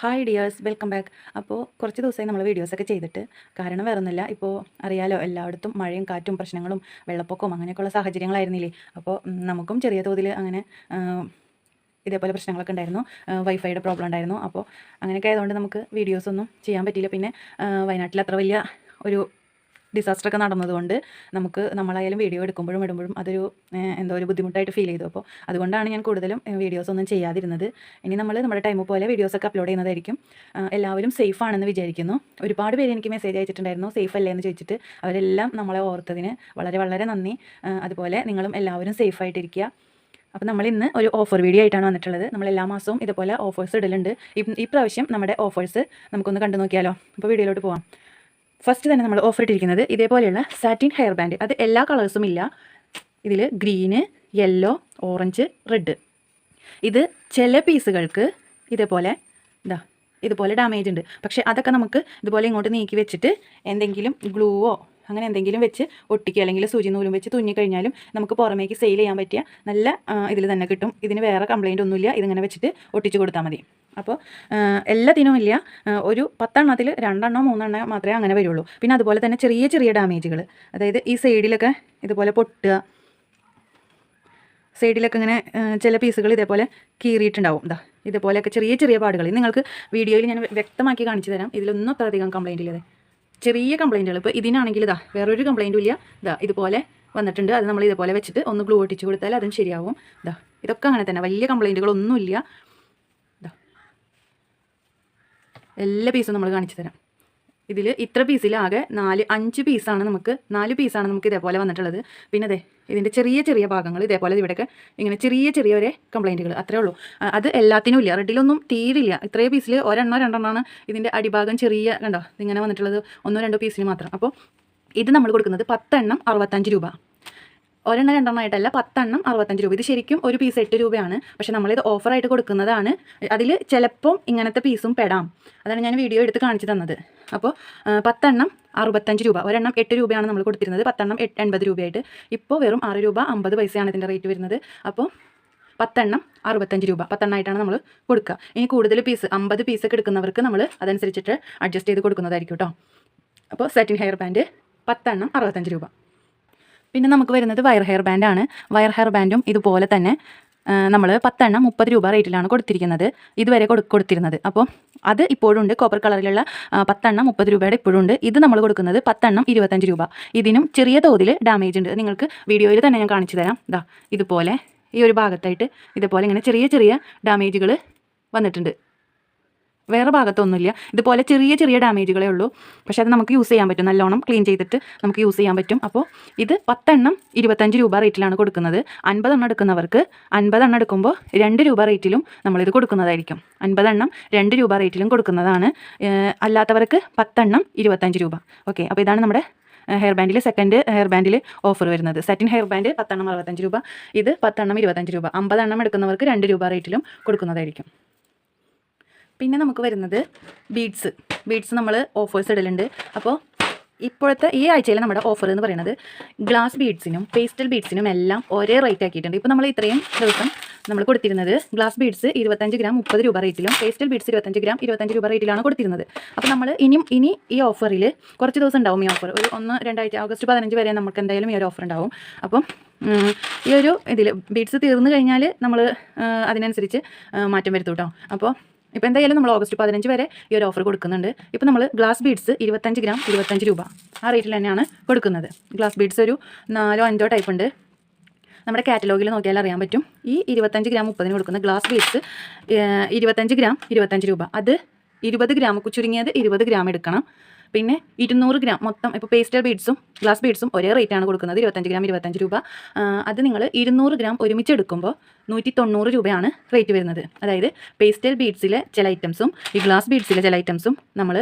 Hi dears welcome back അപ്പോൾ കുറച്ച് ദിവസമായി നമ്മൾ വീഡിയോസൊക്കെ ചെയ്തിട്ട്. കാരണം വരുന്നില്ല ഇപ്പോൾ അറിയാലോ എല്ലായിടത്തും മഴയും കാറ്റും പ്രശ്നങ്ങളും വെള്ളപ്പൊക്കവും അങ്ങനെയൊക്കെയുള്ള സാഹചര്യങ്ങളായിരുന്നില്ലേ? അപ്പോൾ നമുക്കും ചെറിയ തോതിൽ അങ്ങനെ ഇതേപോലെ പ്രശ്നങ്ങളൊക്കെ ഉണ്ടായിരുന്നു. വൈഫൈയുടെ പ്രോബ്ലം ഉണ്ടായിരുന്നു. അപ്പോൾ അങ്ങനെയൊക്കെ ആയതുകൊണ്ട് നമുക്ക് വീഡിയോസൊന്നും ചെയ്യാൻ പറ്റിയില്ല. പിന്നെ വയനാട്ടിൽ അത്ര വലിയ ഒരു ഡിസാസ്റ്റർ ഒക്കെ നടന്നതുകൊണ്ട് നമുക്ക് നമ്മളായാലും വീഡിയോ എടുക്കുമ്പോഴും ഇടുമ്പോഴും അതൊരു എന്തോ ഒരു ബുദ്ധിമുട്ടായിട്ട് ഫീൽ ചെയ്തു. അപ്പോൾ അതുകൊണ്ടാണ് ഞാൻ കൂടുതലും വീഡിയോസ് ഒന്നും ചെയ്യാതിരുന്നത്. ഇനി നമ്മൾ നമ്മുടെ ടൈം പോലെ വീഡിയോസൊക്കെ അപ്ലോഡ് ചെയ്യുന്നതായിരിക്കും. എല്ലാവരും സേഫ് ആണെന്ന് വിചാരിക്കുന്നു. ഒരുപാട് പേര് എനിക്ക് മെസ്സേജ് അയച്ചിട്ടുണ്ടായിരുന്നു സേഫ് അല്ലേ? എന്ന് ചോദിച്ചിട്ട് അവരെല്ലാം നമ്മളെ ഓർത്തതിന് വളരെ വളരെ നന്ദി. അതുപോലെ നിങ്ങളും എല്ലാവരും സേഫ് ആയിട്ടിരിക്കുക. അപ്പോൾ നമ്മൾ ഇന്ന് ഒരു ഓഫർ വീഡിയോ ആയിട്ടാണ് വന്നിട്ടുള്ളത്. നമ്മൾ എല്ലാ മാസവും ഇതുപോലെ ഓഫേഴ്സ് ഇടലുണ്ട്. ഈ- പ്രാവശ്യം നമ്മുടെ ഓഫേഴ്സ് നമുക്കൊന്ന് കണ്ടു നോക്കിയാലോ അപ്പോൾ വീഡിയോയിലോട്ട് പോവാം. ഫസ്റ്റ് തന്നെ നമ്മൾ ഓഫർ ഇട്ടിരിക്കുന്നത് ഇതേപോലെയുള്ള സാറ്റിൻ ഹെയർ ബാൻഡ് അത് എല്ലാ കളേഴ്സും ഇല്ല. ഇതിൽ ഗ്രീന് യെല്ലോ ഓറഞ്ച് റെഡ് ഇത് ചില പീസുകൾക്ക് ഇതേപോലെ ഇതാ ഇതുപോലെ ഡാമേജ് ഉണ്ട്. പക്ഷേ അതൊക്കെ നമുക്ക് ഇതുപോലെ ഇങ്ങോട്ട് നീക്കി വെച്ചിട്ട് എന്തെങ്കിലും ഗ്ലൂവോ അങ്ങനെ എന്തെങ്കിലും വെച്ച് ഒട്ടിക്കുക അല്ലെങ്കിൽ സൂചി നൂലും വെച്ച് തുന്നി കഴിഞ്ഞാലും നമുക്ക് പുറമേക്ക് സെയിൽ ചെയ്യാൻ പറ്റിയ നല്ല ഇതിൽ തന്നെ കിട്ടും. ഇതിന് വേറെ കംപ്ലയിന്റ് ഒന്നുമില്ല. ഇതിങ്ങനെ വെച്ചിട്ട് ഒട്ടിച്ച് കൊടുത്താൽ മതി. അപ്പോൾ എല്ലാ ദിനവും ഇല്ല. ഒരു പത്തെണ്ണത്തിൽ രണ്ടെണ്ണോ മൂന്നെണ്ണോ മാത്രമേ അങ്ങനെ വരുള്ളൂ. പിന്നെ അതുപോലെ തന്നെ ചെറിയ ചെറിയ ഡാമേജുകൾ അതായത് ഈ സൈഡിലൊക്കെ ഇതുപോലെ പൊട്ടുക. സൈഡിലൊക്കെ ഇങ്ങനെ ചില പീസുകൾ ഇതേപോലെ കീറിയിട്ടുണ്ടാവും. ഇതാ ഇതുപോലെയൊക്കെ ചെറിയ ചെറിയ പാടുകൾ. നിങ്ങൾക്ക് വീഡിയോയിൽ ഞാൻ വ്യക്തമാക്കി കാണിച്ചു തരാം. ഇതിലൊന്നും അത്ര അധികം ഇല്ലത് ചെറിയ കംപ്ലൈന്റുകൾ ഇപ്പോൾ ഇതിനാണെങ്കിൽ ഇതാ വേറൊരു കംപ്ലൈന്റും ഇല്ല. ഇതാ ഇതുപോലെ വന്നിട്ടുണ്ട്. അത് നമ്മൾ ഇതുപോലെ വെച്ചിട്ട് ഒന്ന് ഗ്ലൂ ഒട്ടിച്ച് കൊടുത്താൽ അതും ശരിയാവും. ഇതാ ഇതൊക്കെ അങ്ങനെ തന്നെ. വലിയ കംപ്ലൈന്റുകളൊന്നുമില്ല ഇതാ. എല്ലാ പീസും നമ്മൾ കാണിച്ചു തരാം. ഇതിൽ ഇത്ര പീസിലാകെ നാല് അഞ്ച് പീസാണ് നമുക്ക് നാല് പീസാണ് നമുക്ക് ഇതേപോലെ വന്നിട്ടുള്ളത്. പിന്നെ അതെ ഇതിന്റെ ചെറിയ ചെറിയ ഭാഗങ്ങൾ ഇതേപോലെ ഇവിടെയൊക്കെ ഇങ്ങനെ ചെറിയ ചെറിയ ഒരേ കംപ്ലൈന്റുകൾ അത്രേ ഉള്ളൂ. അത് എല്ലാത്തിനും ഇല്ല. റെഡിലൊന്നും തീരില്ല. ഇത്രയും പീസിൽ ഒരെണ്ണോ രണ്ടെണ്ണമാണ് ഇതിന്റെ അടിഭാഗം ചെറിയ കണ്ടോ ഇങ്ങനെ വന്നിട്ടുള്ളത് ഒന്നോ രണ്ടോ പീസിന് മാത്രം. അപ്പോൾ ഇത് നമ്മൾ കൊടുക്കുന്നത് പത്തെണ്ണം അറുപത്തഞ്ച് രൂപ. ഒരെണ്ണം രണ്ടെണ്ണം ആയിട്ടല്ല പത്തെണ്ണം അറുപത്തഞ്ച് രൂപ. ഇത് ശരിക്കും ഒരു പീസ് എട്ട് രൂപയാണ്. പക്ഷെ നമ്മളിത് ഓഫറായിട്ട് കൊടുക്കുന്നതാണ്. അതിൽ ചിലപ്പം ഇങ്ങനത്തെ പീസും പെടാം. അതാണ് ഞാൻ വീഡിയോ എടുത്ത് കാണിച്ചു തന്നത്. അപ്പോൾ പത്തെണ്ണം അറുപത്തഞ്ച് രൂപ. ഒരെണ്ണം എട്ട് രൂപയാണ് നമ്മൾ കൊടുത്തിരുന്നത്. പത്തെണ്ണം എട്ട് എൺപത് രൂപയായിട്ട്. ഇപ്പോൾ വെറും ആറ് രൂപ അമ്പത് പൈസയാണ് ഇതിന്റെ റേറ്റ് വരുന്നത്. അപ്പോൾ പത്തെണ്ണം അറുപത്തഞ്ച് രൂപ. പത്തെണ്ണമായിട്ടാണ് നമ്മൾ കൊടുക്കുക ഇനി കൂടുതൽ പീസ് അമ്പത് പീസൊക്കെ എടുക്കുന്നവർക്ക് നമ്മൾ അതനുസരിച്ചിട്ട് അഡ്ജസ്റ്റ് ചെയ്ത് കൊടുക്കുന്നതായിരിക്കും കേട്ടോ അപ്പോൾ സെറ്റിൻ ഹെയർ ബാൻഡ് പത്തെണ്ണം അറുപത്തഞ്ച് രൂപ. പിന്നെ നമുക്ക് വരുന്നത് വയർ ഹെയർ ബാൻഡാണ് വയർ ഹെയർ ബാൻഡും ഇതുപോലെ തന്നെ നമ്മൾ പത്തെണ്ണം മുപ്പത് രൂപ റേറ്റിലാണ് കൊടുത്തിരിക്കുന്നത്. ഇതുവരെ കൊടു കൊടുത്തിരുന്നത്. അപ്പോൾ അത് ഇപ്പോഴും ഉണ്ട് കോപ്പർ കളറിലുള്ള പത്തെണ്ണം മുപ്പത് രൂപയുടെ ഇപ്പോഴും ഉണ്ട് ഇത് നമ്മൾ കൊടുക്കുന്നത് പത്തെണ്ണം ഇരുപത്തഞ്ച് രൂപ. ഇതിനും ചെറിയ തോതിൽ ഡാമേജ് ഉണ്ട്. നിങ്ങൾക്ക് വീഡിയോയിൽ തന്നെ ഞാൻ കാണിച്ചു തരാം. ഇതാ ഇതുപോലെ ഈ ഒരു ഭാഗത്തായിട്ട് ഇതുപോലെ ഇങ്ങനെ ചെറിയ ചെറിയ ഡാമേജുകൾ വന്നിട്ടുണ്ട്. വേറെ ഭാഗത്തൊന്നുമില്ല. ഇതുപോലെ ചെറിയ ചെറിയ ഡാമേജുകളേ ഉള്ളൂ. പക്ഷേ അത് നമുക്ക് യൂസ് ചെയ്യാൻ പറ്റും. നല്ലോണം ക്ലീൻ ചെയ്തിട്ട് നമുക്ക് യൂസ് ചെയ്യാൻ പറ്റും. അപ്പോൾ ഇത് പത്തെണ്ണം ഇരുപത്തഞ്ച് രൂപ റേറ്റിലാണ് കൊടുക്കുന്നത്. അൻപതെണ്ണം എടുക്കുന്നവർക്ക് അൻപതെണ്ണം എടുക്കുമ്പോൾ രണ്ട് രൂപ റേറ്റിലും നമ്മളിത് കൊടുക്കുന്നതായിരിക്കും. അൻപതെണ്ണം രണ്ട് രൂപ റേറ്റിലും കൊടുക്കുന്നതാണ്. അല്ലാത്തവർക്ക് പത്തെണ്ണം ഇരുപത്തഞ്ച് രൂപ. ഓക്കെ അപ്പോൾ ഇതാണ് നമ്മുടെ ഹെയർ ബാൻഡിൽ സെക്കൻഡ് ഹെയർ ബാൻഡിൽ ഓഫർ വരുന്നത്. സെറ്റിൻ ഹെയർ ബാൻഡ് പത്തെണ്ണം അറുപത്തഞ്ച് രൂപ. ഇത് പത്തെണ്ണം ഇരുപത്തഞ്ച് രൂപ. അമ്പതെണ്ണം എടുക്കുന്നവർക്ക് രണ്ട് രൂപ റേറ്റിലും കൊടുക്കുന്നതായിരിക്കും. പിന്നെ നമുക്ക് വരുന്നത് ബീഡ്സ് ബീഡ്സ് നമ്മൾ ഓഫേഴ്സ് ഇടലുണ്ട്. അപ്പോൾ ഇപ്പോഴത്തെ ഈ ആഴ്ചയിൽ നമ്മുടെ ഓഫർ എന്ന് പറയുന്നത് ഗ്ലാസ് ബീഡ്സിനും പേസ്റ്റൽ ബീഡ്സിനും എല്ലാം ഒരേ റേറ്റ് ആക്കിയിട്ടുണ്ട്. ഇപ്പോൾ നമ്മൾ ഇത്രയും ദിവസം നമ്മൾ കൊടുത്തിരുന്നത് ഗ്ലാസ് ബീഡ്സ് ഇരുപത്തഞ്ച് ഗ്രാം മുപ്പത് രൂപ റേറ്റിലും പേസ്റ്റൽ ബീഡ്സ് ഇരുപത്തഞ്ച് ഗ്രാം ഇരുപത്തഞ്ച് രൂപ റേറ്റിലാണ് കൊടുത്തിരുന്നത്. അപ്പോൾ നമ്മൾ ഇനിയും ഇനി ഈ ഓഫറിൽ കുറച്ച് ദിവസം ഉണ്ടാവും ഈ ഓഫർ ഒരു ഒന്ന് രണ്ടാഴ്ച ഓഗസ്റ്റ് പതിനഞ്ച് വരെ നമുക്ക് എന്തായാലും ഈ ഒരു ഓഫർ ഉണ്ടാവും. അപ്പം ഈ ഒരു ഇതിൽ ബീഡ്സ് തീർന്നു കഴിഞ്ഞാൽ നമ്മൾ അതിനനുസരിച്ച് മാറ്റം വരുത്തും കേട്ടോ അപ്പോൾ ഇപ്പോൾ എന്തായാലും നമ്മൾ ഓഗസ്റ്റ് പതിനഞ്ച് വരെ ഈ ഒരു ഓഫർ കൊടുക്കുന്നുണ്ട്. ഇപ്പോൾ നമ്മൾ ഗ്ലാസ് ബീഡ്സ് ഇരുപത്തഞ്ച് ഗ്രാം ഇരുപത്തഞ്ച് രൂപ ആ റേറ്റിൽ തന്നെയാണ് കൊടുക്കുന്നത്. ഗ്ലാസ് ബീഡ്സ് ഒരു നാലോ അഞ്ചോ ടൈപ്പ് ഉണ്ട്. നമ്മുടെ കാറ്റലോഗിൽ നോക്കിയാൽ അറിയാൻ പറ്റും. ഈ ഇരുപത്തഞ്ച് ഗ്രാം മുപ്പതിന് കൊടുക്കുന്ന ഗ്ലാസ് ബീഡ്സ് ഇരുപത്തഞ്ച് ഗ്രാം ഇരുപത്തഞ്ച് രൂപ. അത് ഇരുപത് ഗ്രാം ചുരുങ്ങിയത് ഇരുപത് ഗ്രാം എടുക്കണം. പിന്നെ ഇരുന്നൂറ് ഗ്രാം മൊത്തം ഇപ്പോൾ പേസ്റ്റൽ ബീഡ്സും ഗ്ലാസ് ബീഡ്സും ഒരേ റേറ്റാണ് കൊടുക്കുന്നത്. ഇരുപത്തഞ്ച് ഗ്രാം ഇരുപത്തഞ്ച് രൂപ. അത് നിങ്ങൾ ഇരുന്നൂറ് ഗ്രാം ഒരുമിച്ച് എടുക്കുമ്പോൾ നൂറ്റി തൊണ്ണൂറ് രൂപയാണ് റേറ്റ് വരുന്നത്. അതായത് പേസ്റ്റൽ ബീഡ്സിലെ ചില ഐറ്റംസും ഈ ഗ്ലാസ് ബീഡ്സിലെ ചില ഐറ്റംസും നമ്മൾ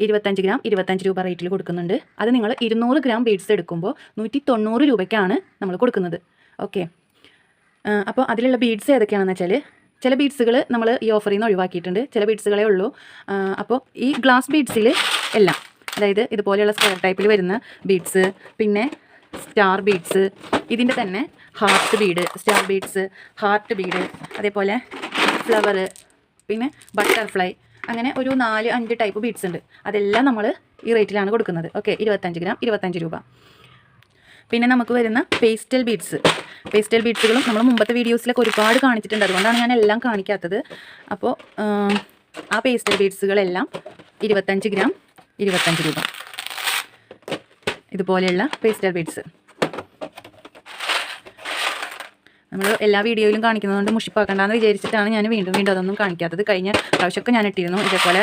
ഇരുപത്തഞ്ച് ഗ്രാം ഇരുപത്തഞ്ച് രൂപ റേറ്റിൽ കൊടുക്കുന്നുണ്ട്. അത് നിങ്ങൾ ഇരുന്നൂറ് ഗ്രാം ബീഡ്സ് എടുക്കുമ്പോൾ നൂറ്റി തൊണ്ണൂറ് രൂപയ്ക്കാണ് നമ്മൾ കൊടുക്കുന്നത്. ഓക്കെ അപ്പോൾ അതിലുള്ള ബീഡ്സ് ഏതൊക്കെയാണെന്ന് വെച്ചാൽ ചില ബീഡ്സുകൾ നമ്മൾ ഈ ഓഫറിൽ നിന്ന് ഒഴിവാക്കിയിട്ടുണ്ട്. ചില ബീഡ്സുകളേ ഉള്ളൂ. അപ്പോൾ ഈ ഗ്ലാസ് ബീഡ്സിൽ എല്ലാം. അതായത് ഇതുപോലെയുള്ള സ്ക്വയർ ടൈപ്പിൽ വരുന്ന ബീഡ്സ് പിന്നെ സ്റ്റാർ ബീഡ്സ് ഇതിന്റെ തന്നെ heart bead star beads heart bead അതേപോലെ ഫ്ലവർ പിന്നെ ബട്ടർഫ്ലൈ അങ്ങനെ ഒരു നാല് അഞ്ച് ടൈപ്പ് ബീഡ്സ് ഉണ്ട്. അതെല്ലാം നമ്മൾ ഈ റേറ്റിലാണ് കൊടുക്കുന്നത്. ഓക്കെ ഇരുപത്തഞ്ച് ഗ്രാം ഇരുപത്തഞ്ച് രൂപ. പിന്നെ നമുക്ക് വരുന്ന പേസ്റ്റൽ ബീഡ്സ് പേസ്റ്റൽ ബീഡ്സുകളും നമ്മൾ മുമ്പത്തെ വീഡിയോസിലൊക്കെ ഒരുപാട് കാണിച്ചിട്ടുണ്ട്. അതുകൊണ്ടാണ് ഞാൻ എല്ലാം കാണിക്കാത്തത്. അപ്പോൾ ആ പേസ്റ്റൽ ബീഡ്സുകളെല്ലാം ഇരുപത്തഞ്ച് ഗ്രാം ഇരുപത്തഞ്ച് രൂപ. ഇതുപോലെയുള്ള പേസ്റ്റൽ ബീഡ്സ് നമ്മൾ എല്ലാ വീഡിയോയിലും കാണിക്കുന്നതുകൊണ്ട് മുഷിപ്പാക്കണ്ടെന്ന് വിചാരിച്ചിട്ടാണ് ഞാൻ വീണ്ടും വീണ്ടും അതൊന്നും കാണിക്കാത്തത്. കഴിഞ്ഞ പ്രാവശ്യമൊക്കെ ഞാൻ ഇട്ടിരുന്നു ഇതേപോലെ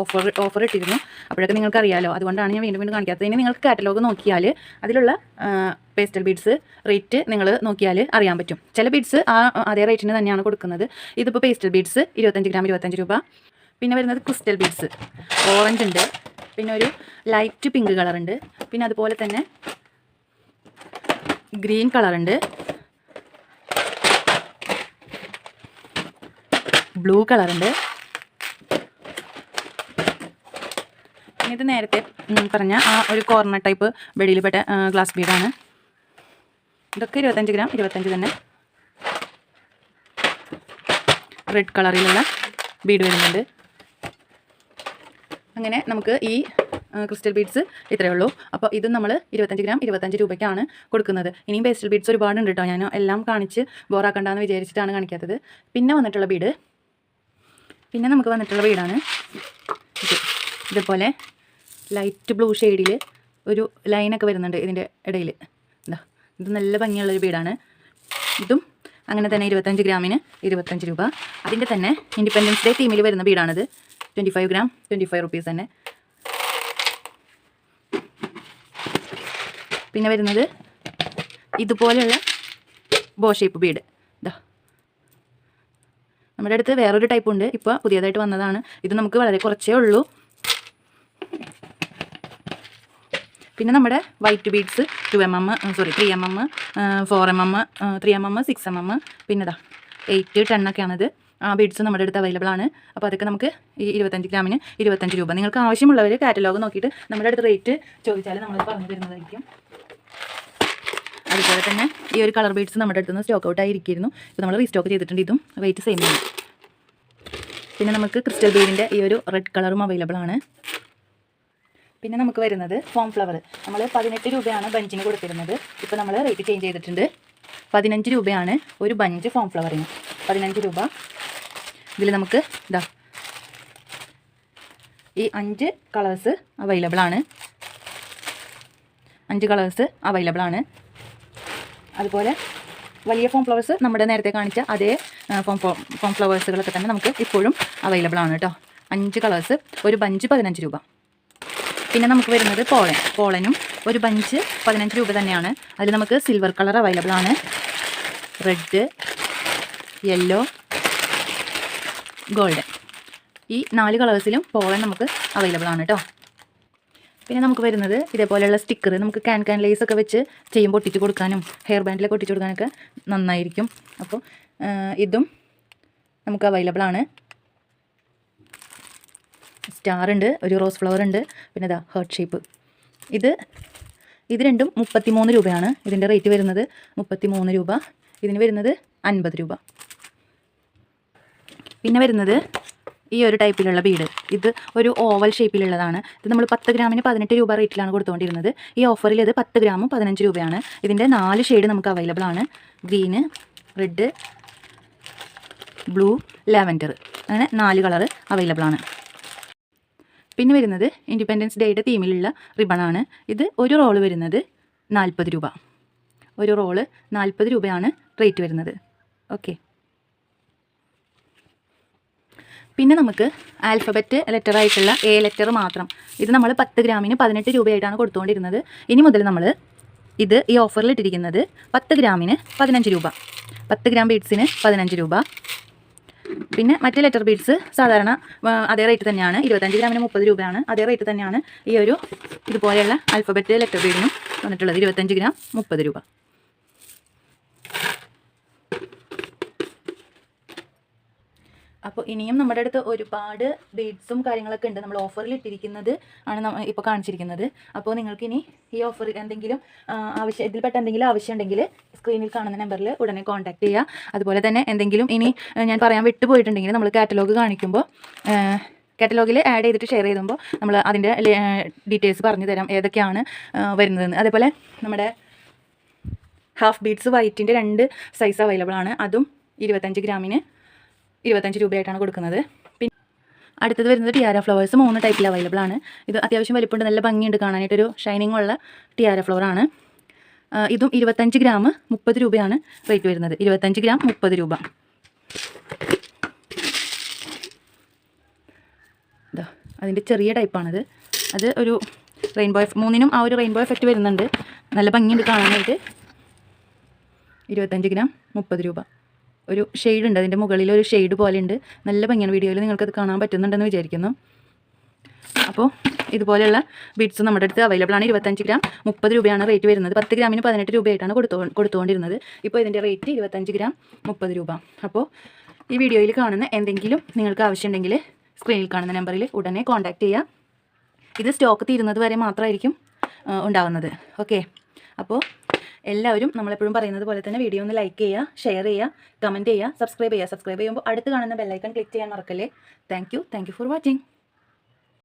ഓഫർ ഓഫർ ഇട്ടിരുന്നു. അപ്പോഴൊക്കെ നിങ്ങൾക്ക് അറിയാലോ അതുകൊണ്ടാണ് ഞാൻ വീണ്ടും വീണ്ടും കാണിക്കാത്തത്. ഇനി നിങ്ങൾക്ക് കാറ്റലോഗ് നോക്കിയാൽ അതിലുള്ള പേസ്റ്റൽ ബീഡ്സ് റേറ്റ് നിങ്ങൾ നോക്കിയാൽ അറിയാൻ പറ്റും. ചില ബീഡ്സ് ആ അതേ റേറ്റിന് തന്നെയാണ് കൊടുക്കുന്നത്. ഇതിപ്പോൾ പേസ്റ്റൽ ബീഡ്സ് ഇരുപത്തഞ്ച് ഗ്രാം ഇരുപത്തഞ്ച് രൂപ. പിന്നെ വരുന്നത് ക്രിസ്റ്റൽ ബീഡ്സ് ഓറഞ്ച് ഉണ്ട്. പിന്നെ ഒരു ലൈറ്റ് പിങ്ക് കളറുണ്ട് പിന്നെ അതുപോലെ തന്നെ ഗ്രീൻ കളറുണ്ട് ബ്ലൂ കളറുണ്ട് ഇത് നേരത്തെ പറഞ്ഞ ആ ഒരു കോർണർ ടൈപ്പ് വെടിയിൽപ്പെട്ട ഗ്ലാസ് ബീഡാണ് ഇതൊക്കെ ഇരുപത്തഞ്ച് ഗ്രാം ഇരുപത്തഞ്ച് തന്നെ. റെഡ് കളറിലുള്ള ബീഡ് വരുന്നുണ്ട്. അങ്ങനെ നമുക്ക് ഈ ക്രിസ്റ്റൽ ബീഡ്സ് ഇത്രയേ ഉള്ളൂ. അപ്പോൾ ഇതും നമ്മൾ ഇരുപത്തഞ്ച് ഗ്രാം ഇരുപത്തഞ്ച് രൂപയ്ക്കാണ് കൊടുക്കുന്നത്. ഇനിയും പേസ്റ്റൽ ബീഡ്സ് ഒരുപാടുണ്ട് കേട്ടോ ഞാൻ എല്ലാം കാണിച്ച് ബോറാക്കണ്ടെന്ന് വിചാരിച്ചിട്ടാണ് കാണിക്കാത്തത്. പിന്നെ വന്നിട്ടുള്ള ബീഡ് പിന്നെ നമുക്ക് വന്നിട്ടുള്ള ഇത് ഇതുപോലെ ലൈറ്റ് ബ്ലൂ ഷെയ്ഡിൽ ഒരു ലൈനൊക്കെ വരുന്നുണ്ട് ഇതിന്റെ ഇടയിൽ എന്താ ഇത് നല്ല ഭംഗിയുള്ളൊരു വീടാണ് ഇതും അങ്ങനെ തന്നെ ഇരുപത്തഞ്ച് ഗ്രാമിന് ഇരുപത്തഞ്ച് രൂപ. അതിന്റെ തന്നെ ഇൻഡിപെൻഡൻസ് ഡേ തീമിൽ വരുന്ന വീടാണിത് twenty five gram twenty five rupees തന്നെ. പിന്നെ വരുന്നത് ഇതുപോലെയുള്ള ബോ ഷേപ്പ് ബീഡ് ഇതാ നമ്മുടെ അടുത്ത് വേറൊരു ടൈപ്പ് ഉണ്ട്. ഇപ്പോൾ പുതിയതായിട്ട് വന്നതാണ്. ഇത് നമുക്ക് വളരെ കുറച്ചേ ഉള്ളൂ. പിന്നെ നമ്മുടെ white beads two M M sorry three M M four M M three M M six M M പിന്നെ ഇതാ എയ്റ്റ് ആ ബീഡ്സ് നമ്മുടെ അടുത്ത് അവൈലബിൾ ആണ്. അപ്പോൾ അതൊക്കെ നമുക്ക് ഈ ഇരുപത്തഞ്ച് ഗ്രാമിന് ഇരുപത്തഞ്ച് രൂപ. നിങ്ങൾക്ക് ആവശ്യമുള്ളവർ കാറ്റലോഗ് നോക്കിയിട്ട് നമ്മുടെ അടുത്ത് റേറ്റ് ചോദിച്ചാൽ നമ്മൾ പറഞ്ഞു തരുന്നതായിരിക്കും. അതുപോലെ തന്നെ ഈ ഒരു കളർ ബീഡ്സ് നമ്മുടെ അടുത്ത് നിന്ന് സ്റ്റോക്ക് ഔട്ട് ആയിരിക്കുന്നു. ഇപ്പോൾ നമ്മൾ റീസ്റ്റോക്ക് ചെയ്തിട്ടുണ്ട്. ഇതും റേറ്റ് സെയിം ആണ്. പിന്നെ നമുക്ക് ക്രിസ്റ്റൽ ബീഡിന്റെ ഈ ഒരു റെഡ് കളറും അവൈലബിൾ ആണ്. പിന്നെ നമുക്ക് വരുന്നത് ഫോം ഫ്ലവർ നമ്മൾ പതിനെട്ട് രൂപയാണ് ബഞ്ചിന് കൊടുത്തിരുന്നത്. ഇപ്പോൾ നമ്മൾ റേറ്റ് ചേഞ്ച് ചെയ്തിട്ടുണ്ട്. പതിനഞ്ച് രൂപയാണ് ഒരു ബഞ്ച് ഫോം ഫ്ലവറിന് പതിനഞ്ച് രൂപ. ഇതിൽ നമുക്ക് ഇതാ ഈ അഞ്ച് കളേഴ്സ് അവൈലബിൾ ആണ്. അഞ്ച് കളേഴ്സ് അവൈലബിൾ ആണ്. അതുപോലെ വലിയ ഫോം ഫ്ലവേഴ്സ് നമ്മുടെ നേരത്തെ കാണിച്ച അതേ ഫോ- ഫോം ഫ്ലവേഴ്സുകളൊക്കെ തന്നെ നമുക്ക് ഇപ്പോഴും അവൈലബിൾ ആണ് കേട്ടോ അഞ്ച് കളേഴ്സ് ഒരു ബഞ്ച് പതിനഞ്ച് രൂപ. പിന്നെ നമുക്ക് വരുന്നത് പോളൻ പോളനും ഒരു ബഞ്ച് പതിനഞ്ച് രൂപ തന്നെയാണ്. അതിൽ നമുക്ക് സിൽവർ കളർ അവൈലബിൾ ആണ്. റെഡ് യെല്ലോ ഗോൾഡൻ ഈ നാല് കളേഴ്സിലും പോളൻ നമുക്ക് അവൈലബിൾ ആണ് കേട്ടോ പിന്നെ നമുക്ക് വരുന്നത് ഇതേപോലെയുള്ള സ്റ്റിക്കർ നമുക്ക് ക്യാൻ ക്യാൻ ലേസ് ഒക്കെ വെച്ച് ചെയ്യുമ്പോൾ ഒട്ടിച്ച് കൊടുക്കാനും ഹെയർ ബാൻഡിലൊക്കെ ഒട്ടിച്ച് കൊടുക്കാനൊക്കെ നന്നായിരിക്കും. അപ്പോൾ ഇതും നമുക്ക് അവൈലബിൾ ആണ്. സ്റ്റാർ ഉണ്ട് ഒരു റോസ് ഫ്ലവർ ഉണ്ട്. പിന്നെ ഇതാ ഹേർട്ട് ഷേപ്പ് ഇത് ഇത് രണ്ടും മുപ്പത്തി മൂന്ന് രൂപയാണ്. ഇതിന്റെ റേറ്റ് വരുന്നത് മുപ്പത്തി മൂന്ന് രൂപ. ഇതിന് വരുന്നത് അൻപത് രൂപ. പിന്നെ വരുന്നത് ഈ ഒരു ടൈപ്പിലുള്ള ബീഡ്. ഇത് ഒരു ഓവൽ ഷേപ്പിലുള്ളതാണ്. ഇത് നമ്മൾ പത്ത് ഗ്രാമിന് പതിനെട്ട് രൂപ റേറ്റിലാണ് കൊടുത്തുകൊണ്ടിരുന്നത് ഈ ഓഫറിൽ ഇത് പത്ത് ഗ്രാമും പതിനഞ്ച് രൂപയാണ്. ഇതിന്റെ നാല് ഷെയ്ഡ് നമുക്ക് അവൈലബിൾ ആണ്. ഗ്രീന് റെഡ് ബ്ലൂ ലാവൻഡർ അങ്ങനെ നാല് കളർ അവൈലബിൾ ആണ്. പിന്നെ വരുന്നത് ഇൻഡിപെൻഡൻസ് ഡേയുടെ തീമിലുള്ള റിബണാണ്. ഇത് ഒരു റോൾ വരുന്നത് നാൽപ്പത് രൂപ. ഒരു റോൾ നാൽപ്പത് രൂപയാണ് റേറ്റ് വരുന്നത്. ഓക്കെ പിന്നെ നമുക്ക് ആൽഫബറ്റ് ലെറ്റർ ആയിട്ടുള്ള എ ലെറ്റർ മാത്രം. ഇത് നമ്മൾ പത്ത് ഗ്രാമിന് പതിനെട്ട് രൂപയായിട്ടാണ് കൊടുത്തുകൊണ്ടിരുന്നത്. ഇനി മുതൽ നമ്മൾ ഇത് ഈ ഓഫറിൽ ഇട്ടിരിക്കുന്നത് പത്ത് ഗ്രാമിന് പതിനഞ്ച് രൂപ. പത്ത് ഗ്രാം ബീഡ്സിന് പതിനഞ്ച് രൂപ. പിന്നെ മറ്റു ലെറ്റർ ബീഡ്സ് സാധാരണ അതേ റേറ്റ് തന്നെയാണ്. ഇരുപത്തഞ്ച് ഗ്രാമിന് മുപ്പത് രൂപയാണ്. അതേ റേറ്റ് തന്നെയാണ് ഈ ഒരു ഇതുപോലെയുള്ള അൽഫബറ്റ് ലെറ്റർ ബീഡിനും വന്നിട്ടുള്ളത്. ഇരുപത്തഞ്ച് ഗ്രാം മുപ്പത് രൂപ. അപ്പോൾ ഇനിയും നമ്മുടെ അടുത്ത് ഒരുപാട് ബീഡ്സും കാര്യങ്ങളൊക്കെ ഉണ്ട്. നമ്മൾ ഓഫറിൽ ഇട്ടിരിക്കുന്നത് ആണ് ഇപ്പോൾ കാണിച്ചിരിക്കുന്നത്. അപ്പോൾ നിങ്ങൾക്ക് ഇനി ഈ ഓഫർ എന്തെങ്കിലും ആവശ്യം ഇതിൽപ്പെട്ട എന്തെങ്കിലും ആവശ്യം ഉണ്ടെങ്കിൽ സ്ക്രീനിൽ കാണുന്ന നമ്പറിൽ ഉടനെ കോൺടാക്ട് ചെയ്യുക. അതുപോലെ തന്നെ എന്തെങ്കിലും ഇനി ഞാൻ പറയാൻ വിട്ടുപോയിട്ടുണ്ടെങ്കിൽ നമ്മൾ കാറ്റലോഗ് കാണിക്കുമ്പോൾ കാറ്റലോഗിൽ ആഡ് ചെയ്തിട്ട് ഷെയർ ചെയ്യുമ്പോൾ നമ്മൾ അതിന്റെ ഡീറ്റെയിൽസ് പറഞ്ഞു തരാം ഏതൊക്കെയാണ് വരുന്നതെന്ന്. അതേപോലെ നമ്മുടെ ഹാഫ് ബീഡ്സ് വൈറ്റിന്റെ രണ്ട് സൈസ് അവൈലബിൾ ആണ്. അതും ഇരുപത്തഞ്ച് ഗ്രാമിന് ഇരുപത്തഞ്ച് രൂപയായിട്ടാണ് കൊടുക്കുന്നത്. പിന്നെ അടുത്തത് വരുന്നത് ടിയാര ഫ്ലവേഴ്സ് മൂന്ന് ടൈപ്പിൽ അവൈലബിൾ ആണ്. ഇത് അത്യാവശ്യം വലിപ്പമുണ്ട് നല്ല ഭംഗിയുണ്ട് കാണാനായിട്ടൊരു ഷൈനിങ് ഉള്ള ടിയാര ഫ്ലവർ ആണ്. ഇതും ഇരുപത്തഞ്ച് ഗ്രാം മുപ്പത് രൂപയാണ് റേറ്റ് വരുന്നത്. ഇരുപത്തഞ്ച് ഗ്രാം മുപ്പത് രൂപ. അതിന്റെ ചെറിയ ടൈപ്പാണത് അത് ഒരു റെയിൻബോ മൂന്നിനും ആ ഒരു റെയിൻബോ എഫക്റ്റ് വരുന്നുണ്ട്. നല്ല ഭംഗിയുണ്ട് കാണാനായിട്ട്. ഇരുപത്തഞ്ച് ഗ്രാം മുപ്പത് രൂപ. ഒരു ഷെയ്ഡുണ്ട് അതിന്റെ മുകളിൽ ഒരു ഷെയ്ഡ് പോലെ ഉണ്ട്. നല്ല ഭംഗിയാണ് വീഡിയോയിൽ നിങ്ങൾക്കത് കാണാൻ പറ്റുന്നുണ്ടെന്ന് വിചാരിക്കുന്നു. അപ്പോൾ ഇതുപോലെയുള്ള ബീഡ്സ് നമ്മുടെ അടുത്ത് അവൈലബിൾ ആണ്. ഇരുപത്തഞ്ച് ഗ്രാം മുപ്പത് രൂപയാണ് റേറ്റ് വരുന്നത്. പത്ത് ഗ്രാമിന് പതിനെട്ട് രൂപയായിട്ടാണ് കൊടുത്തു കൊടുത്തുകൊണ്ടിരുന്നത് ഇപ്പോൾ ഇതിന്റെ റേറ്റ് ഇരുപത്തഞ്ച് ഗ്രാം മുപ്പത് രൂപ. അപ്പോൾ ഈ വീഡിയോയിൽ കാണുന്ന എന്തെങ്കിലും നിങ്ങൾക്ക് ആവശ്യമുണ്ടെങ്കിൽ സ്ക്രീനിൽ കാണുന്ന നമ്പറിൽ ഉടനെ കോൺടാക്റ്റ് ചെയ്യുക ഇത് സ്റ്റോക്ക് തീരുന്നത് വരെ മാത്രമായിരിക്കും ഉണ്ടാവുന്നത്. ഓക്കെ അപ്പോൾ എല്ലാവരും നമ്മളെപ്പോഴും പറയുന്നത് പോലെ തന്നെ വീഡിയോ ഒന്ന് ലൈക്ക് ചെയ്യുക ഷെയർ ചെയ്യുക കമന്റ് ചെയ്യുക സബ്സ്ക്രൈബ് ചെയ്യുക സബ്സ്ക്രൈബ് ചെയ്യുമ്പോൾ അടുത്ത് കാണുന്ന ബെല്ലൈക്കൺ ക്ലിക്ക് ചെയ്യാൻ മറക്കല്ലേ. Thank you thank you for watching